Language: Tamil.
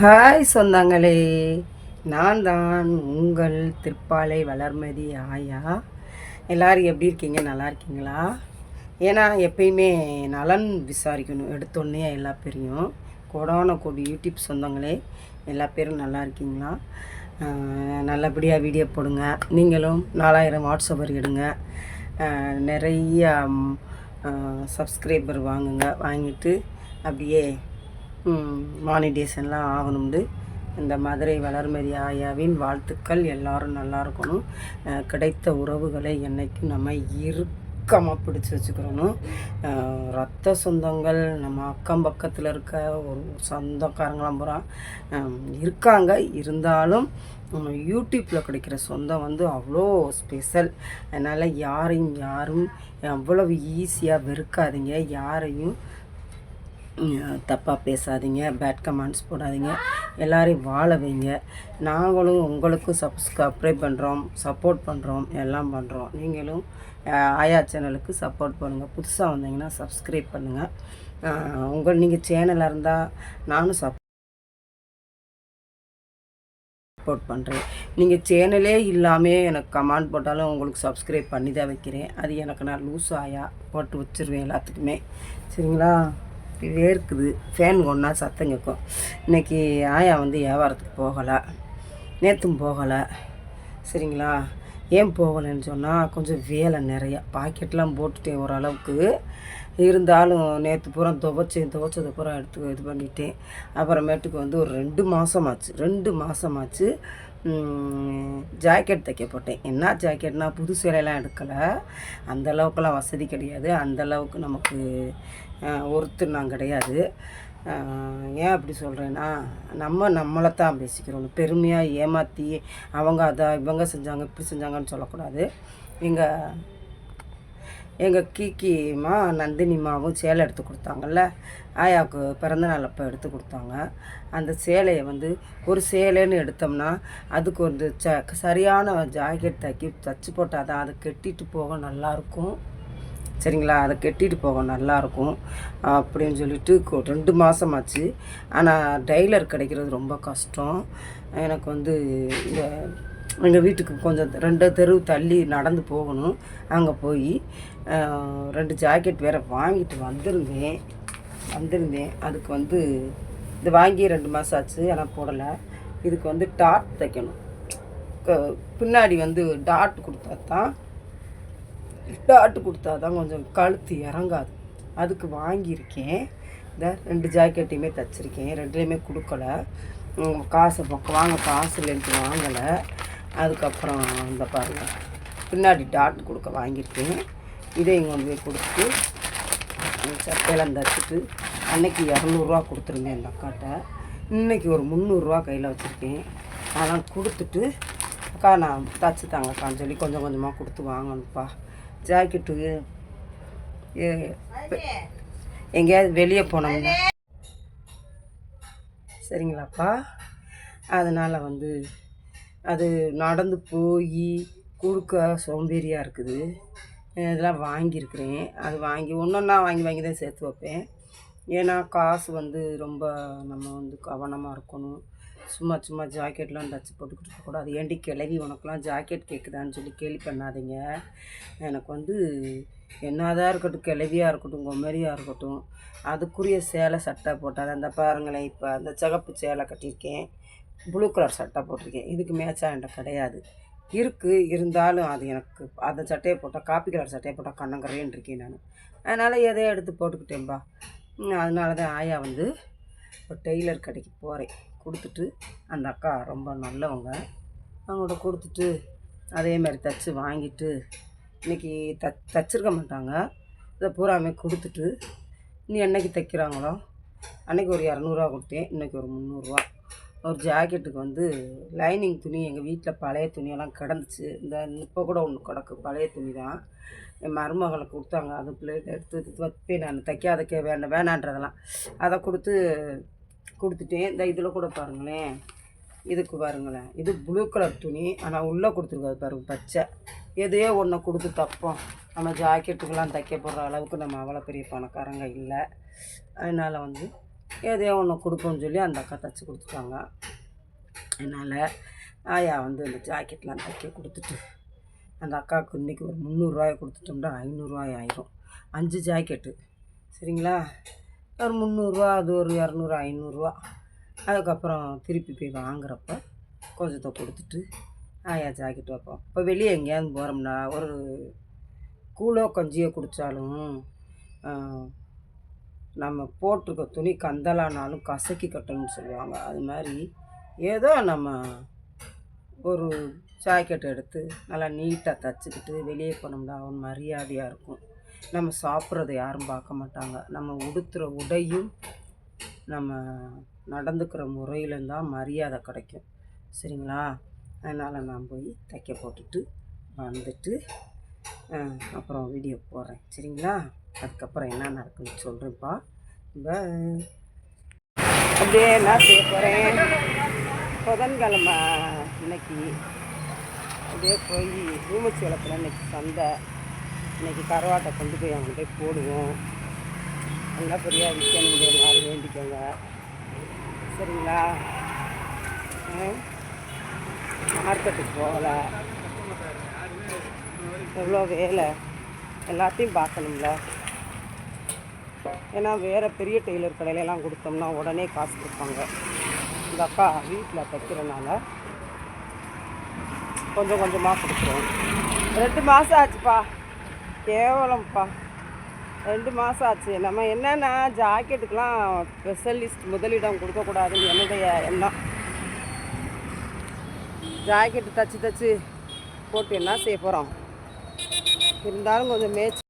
ஹாய் சொந்தங்களே நான் தான் உங்கள் திருப்பாலை வளர்மதி ஆயா. எல்லோரும் எப்படி இருக்கீங்க? நல்லா இருக்கீங்களா? ஏன்னா எப்பயுமே நலன் விசாரிக்கணும். எடுத்தோடனே எல்லா பேரையும். கொடான கொடி யூடியூப் சொந்தங்களே எல்லா பேரும் நல்லா இருக்கீங்களா? நல்லபடியாக வீடியோ போடுங்க. நீங்களும் நாலாயிரம் வாட்ஸ்அப்பர் எடுங்க. நிறையா நிறைய சப்ஸ்கிரைபர் வாங்குங்க. வாங்கிட்டு அப்படியே மானிடேஷன்லாம் ஆகணும்னு இந்த மதுரை வளர்மதி ஆயாவின் வாழ்த்துக்கள். எல்லாரும் நல்லா இருக்கணும். கிடைத்த உறவுகளை என்றைக்கும் நம்ம இறுக்கமாக பிடிச்சி வச்சுக்கிறணும் ரத்த சொந்தங்கள் நம்ம அக்கம் பக்கத்தில் இருக்க ஒரு சொந்தக்காரங்களாம் பூரா இருக்காங்க. இருந்தாலும் நம்ம யூடியூப்பில் கிடைக்கிற சொந்தம் வந்து அவ்வளோ ஸ்பெஷல் அதனால் யாரையும் யாரும் அவ்வளவு ஈஸியாக வெறுக்காதீங்க. யாரையும் தப்பாக பேசாதீங்க பேட் கமெண்ட்ஸ் போடாதீங்க. எல்லோரையும் வாழ வைங்க. நாங்களும் உங்களுக்கும் சப்ஸ்கிரைப் பண்ணுறோம் சப்போர்ட் பண்ணுறோம் எல்லாம் பண்ணுறோம் நீங்களும் ஆயா சேனலுக்கு சப்போர்ட் பண்ணுங்கள் புதுசாக வந்தீங்கன்னா சப்ஸ்கிரைப் பண்ணுங்கள் உங்கள் நீங்கள் சேனலாக இருந்தால் நானும் சப் சப்போர்ட் பண்ணுறேன் நீங்கள் சேனலே இல்லாமல் எனக்கு கமெண்ட் போட்டாலும் உங்களுக்கு சப்ஸ்கிரைப் பண்ணி தான் வைக்கிறேன். அது எனக்கு நான் லூஸ் ஆயா போட்டு வச்சிருவேன் எல்லாத்துக்குமே. சரிங்களா? வேர்க்குது ஃபேன் ஒன்றா சத்தம் கேட்கும் இன்றைக்கி ஆயா வந்து வியாபாரத்துக்கு போகலை. நேற்றும் போகலை. சரிங்களா? ஏன் போகலைன்னு சொன்னால் கொஞ்சம் வேலை நிறையா. பாக்கெட்லாம் போட்டுட்டேன் ஓரளவுக்கு. இருந்தாலும் நேற்று பூரா துவைச்சேன் துவைச்சதை பூரா எடுத்து இது பண்ணிட்டேன். அப்புறமேட்டுக்கு வந்து ஒரு ரெண்டு மாதமாச்சு ரெண்டு மாதமாச்சு ஜாக்கெட் தைக்க போட்டேன். என்ன ஜாக்கெட்னா புது சேலையெல்லாம் எடுக்கலை. அந்த அளவுக்குலாம் வசதி கிடையாது. அந்த அளவுக்கு நமக்கு ஒருத்தர் நான் கிடையாது. ஏன் அப்படி சொல்கிறேன்னா நம்ம நம்மளை தான் பேசிக்கிறோம். பெருமையாக ஏமாற்றி அவங்க அதை இவங்க செஞ்சாங்க இப்படி செஞ்சாங்கன்னு சொல்லக்கூடாது. எங்கள் எங்கள் கீக்கிமா நந்தினிமாவும் சேலை எடுத்து கொடுத்தாங்கல்ல. ஆயாவுக்கு பிறந்தநாள் அப்போ எடுத்து கொடுத்தாங்க. அந்த சேலையை வந்து ஒரு சேலைன்னு எடுத்தோம்னா அதுக்கு ஒரு ச சரியான ஜாக்கெட் தைக்கி தச்சு போட்டால் தான் அதை கெட்டிட்டு போக நல்லாயிருக்கும். சரிங்களா? அதை கெட்டிட்டு போக நல்லாயிருக்கும் அப்படின்னு சொல்லிட்டு கொ- ரெண்டு மாதமாச்சு ஆனால் டெய்லர் கிடைக்கிறது ரொம்ப கஷ்டம். எனக்கு வந்து இந்த எங்கள் வீட்டுக்கு கொஞ்சம் ரெண்டு தெரு தள்ளி நடந்து போகணும். அங்கே போய் ரெண்டு ஜாக்கெட் வேறு வாங்கிட்டு வந்திருந்தேன். வந்திருந்தேன். அதுக்கு வந்து இது வாங்கி ரெண்டு மாதம் ஆச்சு. ஆனால் போடலை. இதுக்கு வந்து டாட் தைக்கணும். க- பின்னாடி வந்து டாட் கொடுத்தா தான் டாட்டு கொடுத்தா தான் கொஞ்சம் கழுத்து இறங்காது. அதுக்கு வாங்கியிருக்கேன். இந்த ரெண்டு ஜாக்கெட்டையுமே தைச்சிருக்கேன். ரெண்டுலேயுமே கொடுக்கல. காசு பக்கம் வாங்க காசு இல்லைன்ட்டு வாங்கலை. அதுக்கப்புறம் இந்த பாருங்கள் பின்னாடி டாட் கொடுக்க வாங்கியிருக்கேன். இதையும் கொண்டு போய் கொடுத்து அந்த சட்டையெல்லாம் தச்சுட்டு அன்னைக்கு இரநூறுவா கொடுத்துருந்தேன் இந்த அக்காட்ட. இன்னைக்கு ஒரு முந்நூறுரூவா கையில் வச்சுருக்கேன். அதெல்லாம் கொடுத்துட்டு அக்கா நான் தச்சு தாங்கக்கான்னு சொல்லி கொஞ்சம் கொஞ்சமாக கொடுத்து வாங்கணும்ப்பா. ஜாக்கெட்டு ஏ- எங்கேயாவது வெளியே போனோம்னா. சரிங்களாப்பா? அதனால் வந்து அது நடந்து போய் கொடுக்க சோம்பேறியாக இருக்குது. இதெல்லாம் வாங்கியிருக்கிறேன். அது வாங்கி ஒன்றொன்னா வாங்கி வாங்கி தான் சேர்த்து வைப்பேன். ஏன்னா காசு வந்து ரொம்ப நம்ம வந்து கவனமாக இருக்கணும். சும்மா சும்மா ஜாக்கெட்லாம் தச்சு போட்டுக்கிட்டு இருக்கக்கூடாது. ஏண்டி கிளவி உனக்குலாம் ஜாக்கெட் கேட்குதான்னு சொல்லி கேள்வி பண்ணாதீங்க. எனக்கு வந்து என்னதான் இருக்கட்டும் கிளவியாக இருக்கட்டும் கொம்மரியாக இருக்கட்டும் அதுக்குரிய சேலை சட்டை போட்டால் அந்த பாருங்களேன் இப்போ அந்த சிகப்பு சேலை கட்டியிருக்கேன். ப்ளூ கலர் சட்டை போட்டிருக்கேன். இதுக்கு மேட்சாக என்கிட்ட கிடையாது. இருக்குது இருந்தாலும் அது எனக்கு அந்த சட்டையை போட்டால் காப்பி கலர் சட்டையை போட்டால் கண்ணங்கரேன்னு இருக்கேன் நான். அதனால் எதையோ எடுத்து போட்டுக்கிட்டேன்பா. அதனால தான் ஆயா வந்து ஒரு டெய்லர் கடைக்கு போகிறேன் கொடுத்துட்டு அந்த அக்கா ரொம்ப நல்லவங்க. அவங்கள்ட்ட கொடுத்துட்டு அதே மாதிரி தச்சு வாங்கிட்டு இன்றைக்கி த தச்சிருக்க மாட்டாங்க. இதை பூராமே கொடுத்துட்டு நீ என்றைக்கு தைக்கிறாங்களோ அன்றைக்கி ஒரு இரநூறுவா கொடுத்தேன். இன்றைக்கி ஒரு முந்நூறுரூவா ஒரு ஜாக்கெட்டுக்கு வந்து லைனிங் துணி எங்கள் வீட்டில் பழைய துணியெல்லாம் கிடந்துச்சு. இந்த இப்போ கூட ஒன்று கிடக்கு. பழைய துணி தான். என் மருமகளை கொடுத்தாங்க. அது பிள்ளைகிட்ட எடுத்து எடுத்து வைப்பேன் நான். தைக்காதக்க வேண்டாம் வேணான்றதெல்லாம். அதை கொடுத்து கொடுத்துட்டேன். இந்த இதில் கூட பாருங்களேன். இதுக்கு பாருங்களேன். இது ப்ளூ கலர் துணி. ஆனால் உள்ளே கொடுத்துருக்காது பாருங்க பச்சை. எதையோ ஒன்று கொடுத்து தைப்போம். நம்ம ஜாக்கெட்டுக்கெல்லாம் தைக்க போடுற அளவுக்கு நம்ம அவ்வளோ பெரிய பணக்காரங்க இல்லை. அதனால் வந்து எதையோ ஒன்று கொடுப்போம்னு சொல்லி அந்த அக்கா தைச்சி கொடுத்துட்டாங்க. என்னால் ஆயா வந்து இந்த ஜாக்கெட்லாம் தைக்க கொடுத்துட்டு அந்த அக்காவுக்கு இன்றைக்கி ஒரு முந்நூறுரூவாயை கொடுத்துட்டோம்னா ஐநூறுரூவாய் ஆயிரும். அஞ்சு ஜாக்கெட்டு சரிங்களா? ஒரு முந்நூறுரூவா அது ஒரு இரநூறு ஐநூறுரூவா அதுக்கப்புறம் திருப்பி போய் வாங்குறப்ப கொஞ்சத்தை கொடுத்துட்டு ஆயா ஜாக்கெட் வைப்போம். இப்போ வெளியே எங்கேயாவது போகிறோம்னா ஒரு கூழோ கஞ்சியோ குடித்தாலும் நம்ம போட்டிருக்க துணி கந்தலானாலும் கசக்கி கட்டணும்னு சொல்லுவாங்க. அது மாதிரி ஏதோ நம்ம ஒரு ஜாக்கெட் எடுத்து நல்லா நீட்டாக தச்சுக்கிட்டு வெளியே போனோம்னா அவன் மரியாதையாக இருக்கும். நம்ம சாப்பிட்றத யாரும் பார்க்க மாட்டாங்க. நம்ம உடுத்துகிற உடையும் நம்ம நடந்துக்கிற முறையிலும் தான் மரியாதை கிடைக்கும். சரிங்களா? அதனால் நான் போய் தைக்க போட்டுட்டு வந்துட்டு அப்புறம் வீடியோ போடுறேன். சரிங்களா? அதுக்கப்புறம் என்ன நடக்குன்னு சொல்கிறேன்ப்பா பாய் அப்படியே என்ன செய்ய போகிறேன் புதன்கிழமை இன்னைக்கு அப்படியே போய் ஊமச்சி வளத்தில் இன்னைக்கு சந்தை. இன்னைக்கு கருவாட்டை கொண்டு போய் அவங்கள்ட்ட போடுவோம். நல்லபடியாக விற்கணும் எல்லாரும் வேண்டிக்கோங்க. சரிங்களா? மார்க்கெட்டுக்கு போகலை. எவ்வளோ வேலை? எல்லாத்தையும் பார்க்கணும்ல. ஏன்னா வேறு பெரிய டெய்லர் கடையிலலாம் கொடுத்தோம்னா உடனே காசு கொடுப்பாங்க. இந்த அக்கா வீட்டில் தைக்கிறனால கொஞ்சம் கொஞ்சமாக கொடுக்குறோம். ரெண்டு மாதம் ஆச்சுப்பா. கேவலம்ப்பா. ரெண்டு மாதம் ஆச்சு. நம்ம என்னென்னா ஜாக்கெட்டுக்கெலாம் ஸ்பெஷலிஸ்ட் முதலிடம் கொடுக்கக்கூடாதுன்னு என்னுடைய எண்ணம். ஜாக்கெட்டு தச்சு தச்சு போட்டு என்ன செய்ய போகிறோம் இருந்தாலும் கொஞ்சம் மேய்ச்சி